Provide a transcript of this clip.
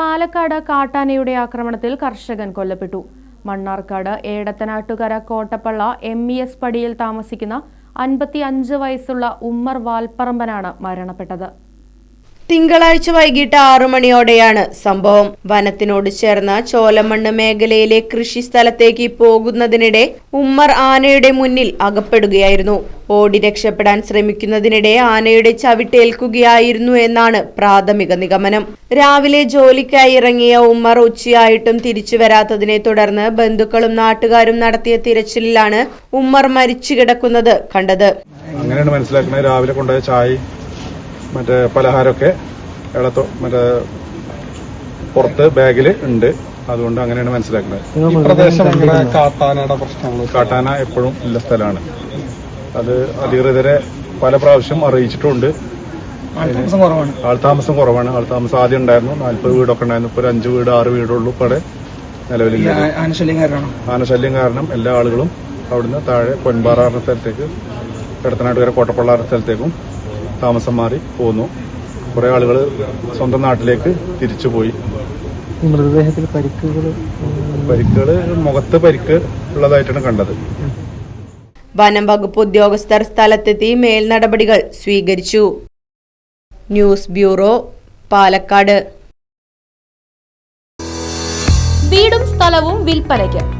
Palakkad കാട്ടാനയുടെ ആക്രമണത്തിൽ കർഷകൻ കൊല്ലപ്പെട്ടു. Mannarkkad Edathanattukara Kottappalla M E S പടിയിൽ താമസിക്കുന്ന അൻപത്തി അഞ്ച് വയസ്സുള്ള ഉമ്മർ വാൽപ്പറമ്പനാണ് മരണപ്പെട്ടത്. തിങ്കളാഴ്ച വൈകിട്ട് ആറു മണിയോടെയാണ് സംഭവം. വനത്തിനോട് ചേർന്ന ചോലമണ്ണ് മേഖലയിലെ കൃഷി സ്ഥലത്തേക്ക് പോകുന്നതിനിടെ ഉമ്മർ ആനയുടെ മുന്നിൽ അകപ്പെടുകയായിരുന്നു. ഓടി രക്ഷപ്പെടാൻ ശ്രമിക്കുന്നതിനിടെ ആനയുടെ ചവിട്ടേൽക്കുകയായിരുന്നു എന്നാണ് പ്രാഥമിക നിഗമനം. രാവിലെ ജോലിക്കായി ഇറങ്ങിയ ഉമ്മർ ഉച്ചയായിട്ടും തിരിച്ചു വരാത്തതിനെ തുടർന്ന് ബന്ധുക്കളും നാട്ടുകാരും നടത്തിയ തിരച്ചിലിലാണ് ഉമ്മർ മരിച്ചു കിടക്കുന്നത് കണ്ടത്. അങ്ങനെയാണ് മനസ്സിലാക്കുന്നത്. രാവിലെ കൊണ്ടുപോയ ചായ മറ്റേ പലഹാരമൊക്കെ ഇടത്തോ മറ്റേ പുറത്ത് ബാഗിൽ ഉണ്ട്. അതുകൊണ്ട് അങ്ങനെയാണ് മനസ്സിലാക്കുന്നത്. ഈ പ്രദേശം ഇവിടെ കാട്ടാനയുടെ പ്രശ്നങ്ങൾ കാട്ടാന എപ്പോഴും ഉള്ള സ്ഥലമാണ്. അത് അധികൃതരെ പല പ്രാവശ്യം അറിയിച്ചിട്ടുണ്ട്. ആൾതാമസം കുറവാണ്. ആൾതാമസം ആദ്യം ഉണ്ടായിരുന്നു. നാല്പത് വീടൊക്കെ ഉണ്ടായിരുന്നു. ഇപ്പോൾ ഒരു അഞ്ച് വീട് ആറ് വീടുള്ളൂ ഇപ്പോൾ നിലവിൽ നിലവിലില്ല. ആനശല്യം കാരണം എല്ലാ ആളുകളും അവിടുന്ന് താഴെ പൊൻപാറ സ്ഥലത്തേക്ക് കിടത്തനാട്ടുകര കോട്ടപ്പള്ള എന്ന സ്ഥലത്തേക്കും താമസം മാറി പോന്നു. കുറെ ആളുകൾ സ്വന്തം നാട്ടിലേക്ക് തിരിച്ചുപോയി. മൃതദേഹത്തിൽ പരിക്കുകൾ പരിക്കുകൾ മുഖത്ത് പരിക്ക് ഉള്ളതായിട്ടാണ് കണ്ടത്. വനം വകുപ്പ് ഉദ്യോഗസ്ഥർ സ്ഥലത്തെത്തി മേൽ നടപടികൾ സ്വീകരിച്ചു. News bureau Palakkad. വീടും സ്ഥലവും വിൽപ്പനയ്ക്ക്.